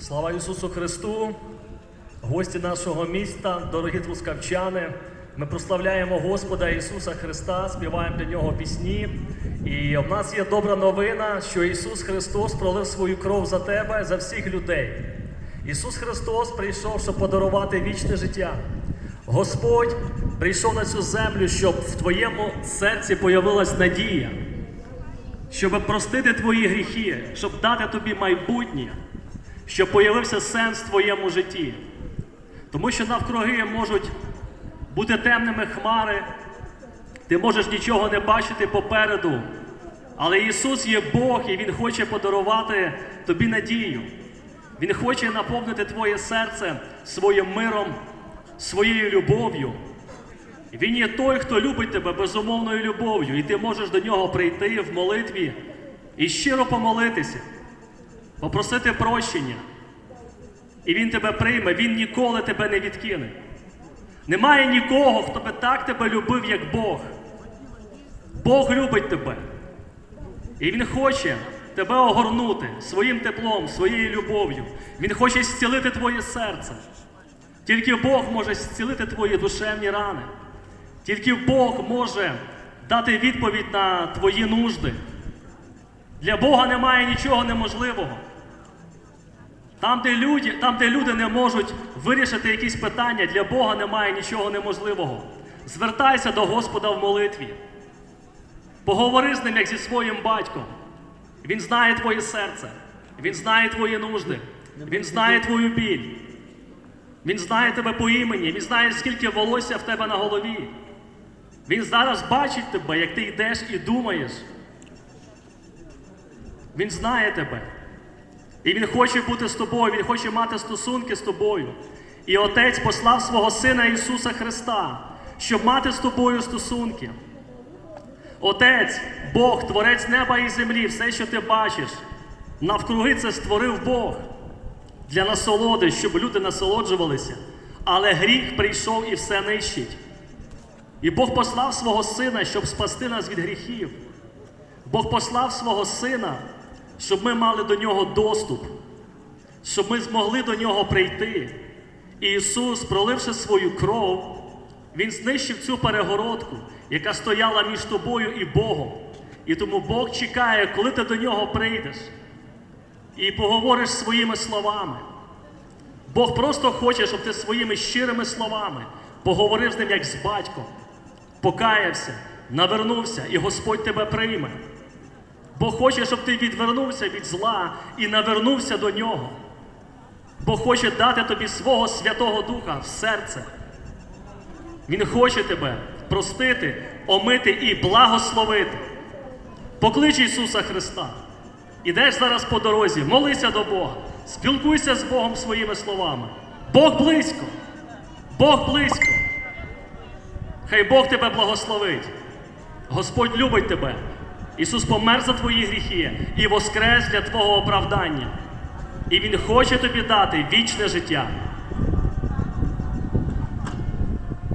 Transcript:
Слава Ісусу Христу, гості нашого міста, дорогі трускавчани. Ми прославляємо Господа Ісуса Христа, співаємо для Нього пісні. І в нас є добра новина, що Ісус Христос пролив свою кров за тебе, за всіх людей. Ісус Христос прийшов, щоб подарувати вічне життя. Господь прийшов на цю землю, щоб в твоєму серці появилась надія щоб простити твої гріхи, щоб дати тобі майбутнє, щоб появився сенс в твоєму житті. Тому що навкруги можуть бути темними хмари, ти можеш нічого не бачити попереду. Але Ісус є Бог і Він хоче подарувати тобі надію. Він хоче наповнити твоє серце своїм миром, своєю любов'ю. Він є той, хто любить тебе безумовною любов'ю, і ти можеш до нього прийти в молитві і щиро помолитися, попросити прощення. І він тебе прийме, він ніколи тебе не відкине. Немає нікого, хто би так тебе любив, як Бог. Бог любить тебе. І Він хоче тебе огорнути своїм теплом, своєю любов'ю. Він хоче зцілити твоє серце. Тільки Бог може зцілити твої душевні рани. Тільки Бог може дати відповідь на твої нужди. Для Бога немає нічого неможливого. Там де, люди, там, де люди не можуть вирішити якісь питання, для Бога немає нічого неможливого. Звертайся до Господа в молитві. Поговори з ним, як зі своїм батьком. Він знає твоє серце, він знає твої нужди, він знає твою біль. Він знає тебе по імені, він знає, скільки волосся в тебе на голові. Він зараз бачить тебе, як ти йдеш і думаєш. Він знає тебе. І Він хоче бути з тобою, Він хоче мати стосунки з тобою. І Отець послав свого Сина Ісуса Христа, щоб мати з тобою стосунки. Отець, Бог, Творець неба і землі, все, що ти бачиш, навкруги це створив Бог для насолоди, щоб люди насолоджувалися. Але гріх прийшов і все нищить. І Бог послав свого Сина, щоб спасти нас від гріхів. Бог послав свого Сина, щоб ми мали до нього доступ, щоб ми змогли до нього прийти. І Ісус, проливши свою кров, Він знищив цю перегородку, яка стояла між тобою і Богом. І тому Бог чекає, коли ти до нього прийдеш і поговориш своїми словами. Бог просто хоче, щоб ти своїми щирими словами поговорив з ним як з батьком, покаявся, навернувся, і Господь тебе прийме. Бог хоче, щоб ти відвернувся від зла і навернувся до нього. Бог хоче дати тобі свого Святого Духа в серце. Він хоче тебе простити, омити і благословити. Поклич Ісуса Христа. Ідеш зараз по дорозі, молися до Бога, спілкуйся з Богом своїми словами. Бог близько, Бог близько. Хай Бог тебе благословить. Господь любить тебе. Ісус помер за твої гріхи і воскрес для твого оправдання. І Він хоче тобі дати вічне життя.